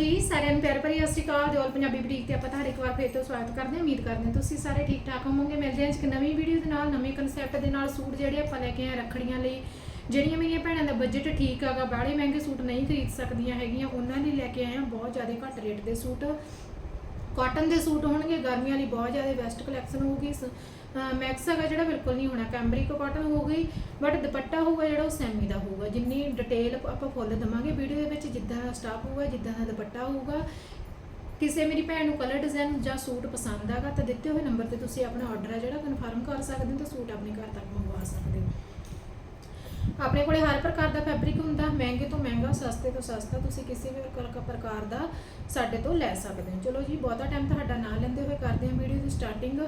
ਜੀ, ਸਾਰਿਆਂ ਨੂੰ ਪਿਆਰ ਭਰੀ ਸਤਿ ਸ਼੍ਰੀ ਅਕਾਲ। ਦਿਓਲ ਪੰਜਾਬੀ ਬੁਟੀਕ ਤੇ ਆਪਾਂ ਤੁਹਾਡਾ ਇੱਕ ਵਾਰ ਫਿਰ ਤੋਂ ਸਵਾਗਤ ਕਰਦੇ ਹਾਂ। ਉਮੀਦ ਕਰਦੇ ਹਾਂ ਤੁਸੀਂ ਸਾਰੇ ਠੀਕ ਠਾਕ ਹੋਵੋਗੇ। ਮਿਲਦੇ ਹਾਂ ਇੱਕ ਨਵੀਂ ਵੀਡੀਓ ਦੇ ਨਾਲ, ਨਵੇਂ ਕਨਸੈਪਟ ਦੇ ਨਾਲ ਸੂਟ ਜਿਹੜੇ ਆਪਾਂ ਲੈ ਕੇ ਆਏ ਰੱਖੜੀਆਂ ਲਈ। ਜਿਹੜੀਆਂ ਮੇਰੀਆਂ ਭੈਣਾਂ ਦਾ ਬਜਟ ਠੀਕ ਹੈਗਾ, ਬਾਹਲੇ ਮਹਿੰਗੇ ਸੂਟ ਨਹੀਂ ਖਰੀਦ ਸਕਦੀਆਂ ਹੈਗੀਆਂ, ਉਹਨਾਂ ਲਈ ਲੈ ਕੇ ਆਏ ਹਾਂ। ਬਹੁਤ ਜ਼ਿਆਦਾ ਘੱਟ ਰੇਟ ਦੇ ਸੂਟ। ਕਾਟਨ ਦੇ ਸੂਟ ਹੋਣਗੇ, ਗਰਮੀਆਂ ਲਈ ਬਹੁਤ ਜ਼ਿਆਦਾ ਬੈਸਟ ਕਲੈਕਸ਼ਨ ਹੋਊਗੀ ਮੈਕਸ ਹੈਗਾ ਜਿਹੜਾ ਬਿਲਕੁਲ ਨਹੀਂ ਹੋਣਾ ਕੈਂਬਰਿਕ ਕਾਟਨ ਹੋ ਗਈ ਬਟ ਦੁਪੱਟਾ ਹੋਊਗਾ ਜਿਹੜਾ ਉਹ ਸੈਮੀ ਦਾ ਹੋਊਗਾ। ਜਿੰਨੀ ਡਿਟੇਲ ਆਪਾਂ ਫੁੱਲ ਦਵਾਂਗੇ ਵੀਡੀਓ ਦੇ ਵਿੱਚ, ਜਿੱਦਾਂ ਦਾ ਸਟਾਫ ਹੋਊਗਾ, ਜਿੱਦਾਂ ਦਾ ਦੁਪੱਟਾ ਹੋਊਗਾ। ਕਿਸੇ ਮੇਰੀ ਭੈਣ ਨੂੰ ਕਲਰ ਡਿਜ਼ਾਈਨ ਜਾਂ ਸੂਟ ਪਸੰਦ ਆਗਾ, ਤਾਂ ਦਿੱਤੇ ਹੋਏ ਨੰਬਰ ਤੇ ਤੁਸੀਂ ਆਪਣਾ ਆਰਡਰ ਹੈ ਜਿਹੜਾ ਕਨਫਰਮ ਕਰ ਸਕਦੇ ਹੋ, ਤੇ ਸੂਟ ਆਪਣੇ ਘਰ ਤੱਕ ਮੰਗਵਾ ਸਕਦੇ ਹੋ। ਆਪਣੇ ਕੋਲੇ ਹਰ ਪ੍ਰਕਾਰ ਦਾ ਫੈਬਰਿਕ ਹੁੰਦਾ, ਮਹਿੰਗੇ ਤੋਂ ਮਹਿੰਗਾ, ਸਸਤੇ ਤੋਂ ਸਸਤਾ ਤੁਸੀਂ ਕਿਸੇ ਵੀ ਪ੍ਰਕਾਰ- ਪ੍ਰਕਾਰ ਦਾ ਸਾਡੇ ਤੋਂ ਲੈ ਸਕਦੇ ਹੋ। ਚਲੋ ਜੀ, ਬਹੁਤਾ ਟਾਈਮ ਤੁਹਾਡਾ ਨਾ ਲੈਂਦੇ ਹੋਏ ਕਰਦੇ ਹਾਂ ਵੀਡੀਓ ਦੀ ਸਟਾਰਟਿੰਗ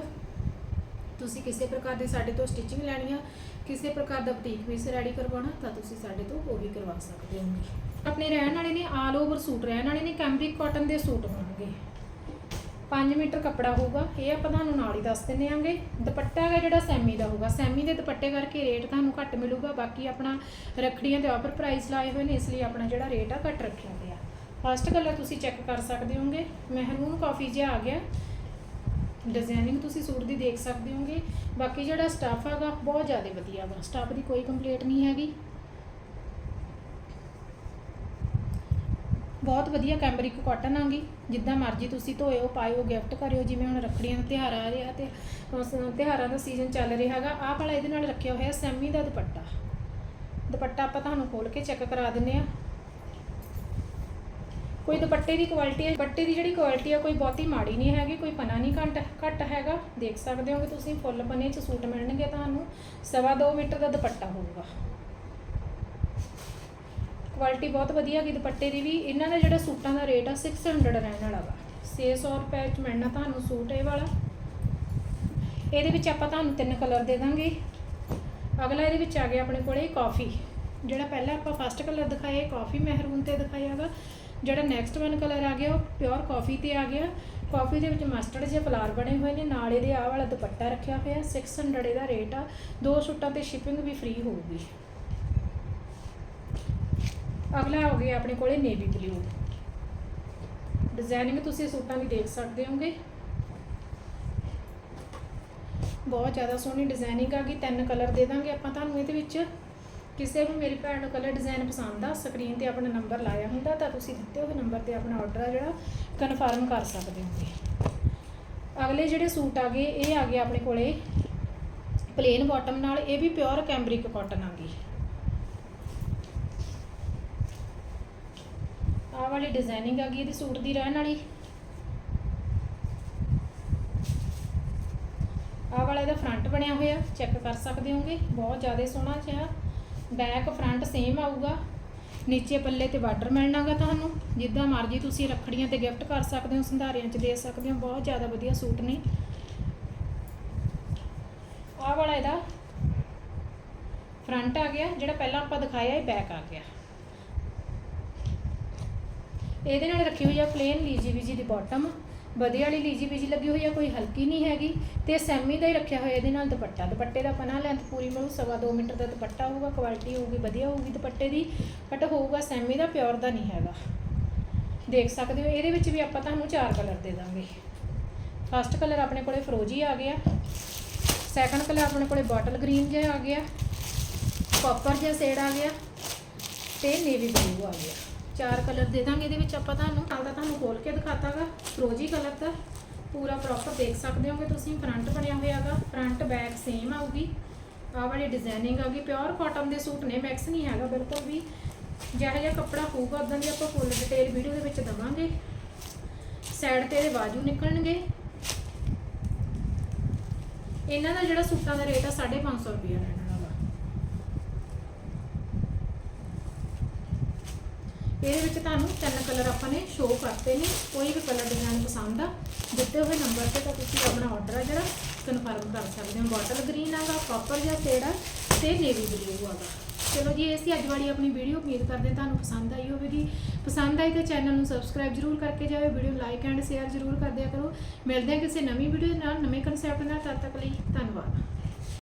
ਤੁਸੀਂ ਕਿਸੇ ਪ੍ਰਕਾਰ ਦੇ ਸਾਡੇ ਤੋਂ ਸਟਿਚਿੰਗ ਲੈਣੀ ਆ, ਕਿਸੇ ਪ੍ਰਕਾਰ ਦਾ ਬਟੀਕ ਪੀਸ ਰੈਡੀ ਕਰਵਾਉਣਾ, ਤਾਂ ਤੁਸੀਂ ਸਾਡੇ ਤੋਂ ਉਹ ਵੀ ਕਰਵਾ ਸਕਦੇ ਹੋਗੇ। ਆਪਣੇ ਰਹਿਣ ਵਾਲੇ ਨੇ ਆਲ ਓਵਰ ਸੂਟ ਰਹਿਣ ਵਾਲੇ ਨੇ ਕੈਂਬਰਿਕ ਕਾਟਨ ਦੇ ਸੂਟ ਹੋਣਗੇ 5 ਮੀਟਰ ਕੱਪੜਾ ਹੋਊਗਾ, ਇਹ ਆਪਾਂ ਤੁਹਾਨੂੰ ਨਾਲ ਹੀ ਦੱਸ ਦਿੰਦੇ ਆਂਗੇ। ਦੁਪੱਟਾ ਹੈਗਾ ਜਿਹੜਾ ਸੈਮੀ ਦਾ ਹੋਊਗਾ। ਸੈਮੀ ਦੇ ਦੁਪੱਟੇ ਕਰਕੇ ਰੇਟ ਤੁਹਾਨੂੰ ਘੱਟ ਮਿਲੂਗਾ, ਬਾਕੀ ਆਪਣਾ ਰੱਖੜੀਆਂ ਦੇ ਆਫਰ ਪ੍ਰਾਈਸ ਲਾਏ ਹੋਏ ਨੇ, ਇਸ ਲਈ ਆਪਣਾ ਜਿਹੜਾ ਰੇਟ ਆ ਘੱਟ ਰੱਖਿਆ ਗਿਆ ਫਸਟ ਕਲਰ ਤੁਸੀਂ ਚੈੱਕ ਕਰ ਸਕਦੇ ਹੋਗੇ। ਮਹਿਰੂਨ ਕਾਫੀ ਜਿਹਾ ਆ ਗਿਆ। ਡਿਜ਼ਾਈਨਿੰਗ ਤੁਸੀਂ ਸੂਟ ਦੀ ਦੇਖ ਸਕਦੇ ਹੋਗੇ। ਬਾਕੀ ਜਿਹੜਾ ਸਟਾਫ ਹੈਗਾ, ਬਹੁਤ ਜ਼ਿਆਦਾ ਵਧੀਆ ਵਾ। ਸਟਾਫ ਦੀ ਕੋਈ ਕੰਪਲੇਂਟ ਨਹੀਂ ਹੈਗੀ। ਬਹੁਤ ਵਧੀਆ ਕੈਂਬਰਿਕ ਕਾਟਨ ਆਂਗੀ, ਜਿੱਦਾਂ ਮਰਜ਼ੀ ਤੁਸੀਂ ਧੋਇਓ, ਪਾਇਓ ਗਿਫਟ ਕਰਿਓ, ਜਿਵੇਂ ਹੁਣ ਰੱਖੜੀਆਂ ਦਾ ਤਿਉਹਾਰ ਆ ਰਿਹਾ ਤੇ ਉਸ ਤਿਉਹਾਰਾਂ ਦਾ ਸੀਜ਼ਨ ਚੱਲ ਰਿਹਾ ਹੈਗਾ, ਆਹ ਵਾਲਾ ਇਹਦੇ ਨਾਲ ਰੱਖਿਆ ਹੋਇਆ ਸੈਮੀ ਦਾ ਦੁਪੱਟਾ। ਦੁਪੱਟਾ ਆਪਾਂ ਤੁਹਾਨੂੰ ਖੋਲ ਕੇ ਚੈੱਕ ਕਰਾ ਦਿੰਨੇ ਆ। ਕੋਈ ਦੁਪੱਟੇ ਦੀ ਕੁਆਲਿਟੀ ਹੈ ਦੁਪੱਟੇ ਦੀ ਜਿਹੜੀ ਕੁਆਲਿਟੀ ਆ, ਕੋਈ ਬਹੁਤੀ ਮਾੜੀ ਨਹੀਂ ਹੈਗੀ, ਕੋਈ ਪਨਾ ਨਹੀਂ ਘੱਟ ਘੱਟ ਹੈਗਾ। ਦੇਖ ਸਕਦੇ ਹੋ ਕਿ ਤੁਸੀਂ, ਫੁੱਲ ਪਨੇ 'ਚ ਸੂਟ ਮਿਲਣਗੇ ਤੁਹਾਨੂੰ, ਸਵਾ ਦੋ ਮੀਟਰ ਦਾ ਦੁਪੱਟਾ ਹੋਊਗਾ। ਕੁਆਲਿਟੀ ਬਹੁਤ ਵਧੀਆ ਗਈ ਦੁਪੱਟੇ ਦੀ ਵੀ। ਇਹਨਾਂ ਦਾ ਜਿਹੜਾ ਸੂਟਾਂ ਦਾ ਰੇਟ ਆ 600 ਰਹਿਣ ਵਾਲਾ ਵਾ। 600 ਰੁਪਏ 'ਚ ਮਿਲਣਾ ਤੁਹਾਨੂੰ ਸੂਟ ਇਹ ਵਾਲਾ। ਇਹਦੇ ਵਿੱਚ ਆਪਾਂ ਤੁਹਾਨੂੰ ਤਿੰਨ ਕਲਰ ਦੇ ਦਾਂਗੇ। ਅਗਲਾ ਇਹਦੇ ਵਿੱਚ ਆ ਗਿਆ ਆਪਣੇ ਕੋਲੇ ਕਾਫੀ ਜਿਹੜਾ ਪਹਿਲਾਂ ਆਪਾਂ ਫਸਟ ਕਲਰ ਦਿਖਾਇਆ, ਇਹ ਕਾਫੀ ਮਹਿਰੂਨ ਤੇ ਦਿਖਾਇਆਗਾ ਜਿਹੜਾ ਨੈਕਸਟ ਵਨ ਕਲਰ ਆ ਗਿਆ, ਉਹ ਪਿਓਰ ਕਾਫੀ ਤੇ ਆ ਗਿਆ। ਕਾਫੀ ਦੇ ਵਿੱਚ ਮਸਟਰਡ ਜਿਹੇ ਫਲਾਰ ਬਣੇ ਹੋਏ ਨੇ, ਨਾਲ ਇਹਦੇ ਆਹ ਵਾਲਾ ਦੁਪੱਟਾ ਰੱਖਿਆ ਹੋਇਆ 600 ਇਹਦਾ ਰੇਟ ਆ। ਦੋ ਸੂਟਾਂ ਤੇ ਸ਼ਿਪਿੰਗ ਵੀ ਫ੍ਰੀ ਹੋਊਗੀ। ਅਗਲਾ ਹੋ ਗਿਆ ਆਪਣੇ ਕੋਲੇ ਨੇਵੀ ਬਲੂ ਡਿਜ਼ਾਈਨਿੰਗ ਤੁਸੀਂ ਸੂਟਾਂ ਦੀ ਦੇਖ ਸਕਦੇ ਹੋਗੇ। ਬਹੁਤ ਜ਼ਿਆਦਾ ਸੋਹਣੀ ਡਿਜ਼ਾਈਨਿੰਗ ਆ ਗਈ, ਤਿੰਨ ਕਲਰ ਦੇ ਦਾਂਗੇ ਆਪਾਂ ਤੁਹਾਨੂੰ ਇਹਦੇ ਵਿੱਚ। ਕਿਸੇ ਵੀ ਮੇਰੀ ਭੈਣ ਨੂੰ ਕਲਰ ਡਿਜ਼ਾਈਨ ਪਸੰਦ ਆ ਸਕਰੀਨ ਤੇ ਆਪਣਾ ਨੰਬਰ ਲਾਇਆ ਹੁੰਦਾ, ਤਾਂ ਤੁਸੀਂ ਦਿੱਤੇ ਹੋਏ ਨੰਬਰ ਤੇ ਆਪਣਾ ਆਰਡਰ ਆ ਜਿਹੜਾ ਕਨਫਰਮ ਕਰ ਸਕਦੇ ਹੋਗੇ। ਅਗਲੇ ਜਿਹੜੇ ਸੂਟ ਆ ਗਏ, ਇਹ ਆ ਗਏ ਆਪਣੇ ਕੋਲੇ ਪਲੇਨ ਬਾਟਮ ਨਾਲ, ਇਹ ਵੀ ਪਿਓਰ ਕੈਂਬਰਿਕ ਕਾਟਨ ਆ ਗਈ। ਆਹ ਵਾਲੀ ਡਿਜ਼ਾਈਨਿੰਗ ਆ ਗਈ, ਇਹਦੀ ਸੂਟ ਦੀ ਰਹਿਣ ਵਾਲੀ। ਆਹ ਵਾਲਾ ਇਹਦਾ ਫਰੰਟ ਬਣਿਆ ਹੋਇਆ ਚੈੱਕ ਕਰ ਸਕਦੇ ਹੋਗੇ, ਬਹੁਤ ਜ਼ਿਆਦਾ ਸੋਹਣਾ ਜਿਹਾ। ਬੈਕ ਫਰੰਟ ਸੇਮ ਆਊਗਾ। ਨੀਚੇ ਪੱਲੇ ਤੇ ਬਾਰਡਰ ਮਿਲਣਾਗਾ ਤੁਹਾਨੂੰ, ਜਿੱਦਾਂ ਮਰਜ਼ੀ ਤੁਸੀਂ ਰੱਖੜੀਆਂ ਤੇ ਗਿਫਟ ਕਰ ਸਕਦੇ ਹੋ, ਸੰਧਾਰਿਆਂ 'ਚ ਦੇ ਸਕਦੇ ਹੋ, ਬਹੁਤ ਜ਼ਿਆਦਾ ਵਧੀਆ ਸੂਟ ਨੇ। ਆਹ ਵਾਲਾ ਇਹਦਾ ਫਰੰਟ ਆ ਗਿਆ, ਜਿਹੜਾ ਪਹਿਲਾਂ ਆਪਾਂ ਦਿਖਾਇਆ, ਇਹ ਬੈਕ ਆ ਗਿਆ। ਇਹਦੇ ਨਾਲ ਰੱਖੀ ਹੋਈ ਆ ਪਲੇਨ ਲੀਜੀ ਵੀਜੀ ਦੀ ਬਾਟਮ ਵਧੀਆ ਵਾਲੀ ਲੀਜੀ ਵੀਜੀ ਲੱਗੀ ਹੋਈ ਆ, ਕੋਈ ਹਲਕੀ ਨਹੀਂ ਹੈਗੀ। ਤੇ ਸੈਮੀ ਦਾ ਹੀ ਰੱਖਿਆ ਹੋਇਆ ਇਹਦੇ ਨਾਲ ਦੁਪੱਟਾ। ਦੁਪੱਟੇ ਦਾ ਪਨਾ ਲੈਂਥ ਪੂਰੀ ਮਿਲੂ, ਸਵਾ ਦੋ ਮੀਟਰ ਦਾ ਦੁਪੱਟਾ ਹੋਊਗਾ ਕੁਆਲਿਟੀ ਹੋਊਗੀ, ਵਧੀਆ ਹੋਊਗੀ ਦੁਪੱਟੇ ਦੀ। ਬਟ ਹੋਊਗਾ ਸੈਮੀ ਦਾ ਪਿਓਰ ਦਾ ਨਹੀਂ ਹੈਗਾ। ਦੇਖ ਸਕਦੇ ਹੋ, ਇਹਦੇ ਵਿੱਚ ਵੀ ਆਪਾਂ ਤੁਹਾਨੂੰ ਚਾਰ ਕਲਰ ਦੇ ਦਾਂਗੇ। ਫਸਟ ਕਲਰ ਆਪਣੇ ਕੋਲੇ ਫਰੋਜੀ ਆ ਗਿਆ। ਸੈਕੰਡ ਕਲਰ ਆਪਣੇ ਕੋਲੇ ਬਾਟਲ ਗ੍ਰੀਨ ਜਿਹਾ ਆ ਗਿਆ। ਕਾਪਰ ਜਿਹਾ ਸ਼ੇਡ ਆ ਗਿਆ। ਤੇ ਨੇਵੀ ਬਲੂ ਆ ਗਿਆ। ਚਾਰ ਕਲਰ ਦੇ ਦਾਂਗੇ, ਇਹਦੇ ਵਿੱਚ ਆਪਾਂ ਤੁਹਾਨੂੰ ਨਾਲ ਦਾ ਤੁਹਾਨੂੰ ਖੋਲ ਕੇ ਦਿਖਾਤਾਗਾ। ਫਰੋਜੀ ਕਲਰ ਦਾ ਪੂਰਾ ਪ੍ਰੋਪਰ ਦੇਖ ਸਕਦੇ ਹੋਗੇ ਤੁਸੀਂ ਫਰੰਟ ਬਣਿਆ ਹੋਇਆਗਾ ਫਰੰਟ ਬੈਕ ਸੇਮ ਆਊਗੀ। ਆਹ ਵਾਲੀ ਡਿਜ਼ਾਈਨਿੰਗ ਆ ਗਈ ਪਿਓਰ ਕਾਟਨ ਦੇ ਸੂਟ ਨੇ ਮੈਕਸ ਨਹੀਂ ਹੈਗਾ ਬਿਲਕੁਲ ਵੀ। ਜਿਹੜਾ ਜਿਹਾ ਕੱਪੜਾ ਹੋਊਗਾ ਉਦਾਂ ਦੀ ਆਪਾਂ ਫੁੱਲ ਡਿਟੇਲ ਵੀਡੀਓ ਦੇ ਵਿੱਚ ਦਵਾਂਗੇ। ਸਾਈਡ ਤੇ ਇਹਦੇ ਬਾਜੂ ਨਿਕਲਣਗੇ। ਇਹਨਾਂ ਦਾ ਜਿਹੜਾ ਸੂਟਾਂ ਦਾ ਰੇਟ ਆ 550 ਰੁਪਏ ਰਹਿਣਾ ਵਾਲਾ ਵਾ ਇਹਦੇ ਵਿੱਚ ਤੁਹਾਨੂੰ ਤਿੰਨ ਕਲਰ ਆਪਾਂ ਨੇ ਸ਼ੋਅ ਕਰਤੇ ਨੇ। ਕੋਈ ਵੀ ਕਲਰ ਡਿਜ਼ਾਈਨ ਪਸੰਦ ਆ, ਦਿੱਤੇ ਹੋਏ ਨੰਬਰ ਤੇ ਤਾਂ ਤੁਸੀਂ ਆਪਣਾ ਆਰਡਰ ਆ ਜਿਹੜਾ ਕਨਫਰਮ ਕਰ ਸਕਦੇ ਹੋ। ਬਾਟਲ ਗ੍ਰੀਨ ਆਗਾ ਕਾਪਰ ਜਾਂ ਸ਼ੇਡ ਆ ਤੇ ਨੇਵੀ ਬਲੂ ਆਗਾ ਚਲੋ ਜੀ, ਇਹ ਸੀ ਅੱਜ ਵਾਲੀ ਆਪਣੀ ਵੀਡੀਓ ਉਮੀਦ ਕਰਦੇ ਹਾਂ ਤੁਹਾਨੂੰ ਪਸੰਦ ਆਈ ਹੋਵੇਗੀ। ਪਸੰਦ ਆਈ ਤਾਂ ਚੈਨਲ ਨੂੰ ਸਬਸਕ੍ਰਾਈਬ ਜਰੂਰ ਕਰਕੇ ਜਾਓ ਵੀਡੀਓ ਲਾਈਕ ਐਂਡ ਸ਼ੇਅਰ ਜਰੂਰ ਕਰ ਦਿਆ ਕਰੋ। ਮਿਲਦੇ ਹਾਂ ਕਿਸੇ ਨਵੀਂ ਵੀਡੀਓ ਨਾਲ, ਨਵੇਂ ਕਨਸੈਪਟ ਨਾਲ। ਤਦ ਤੱਕ ਲਈ ਧੰਨਵਾਦ।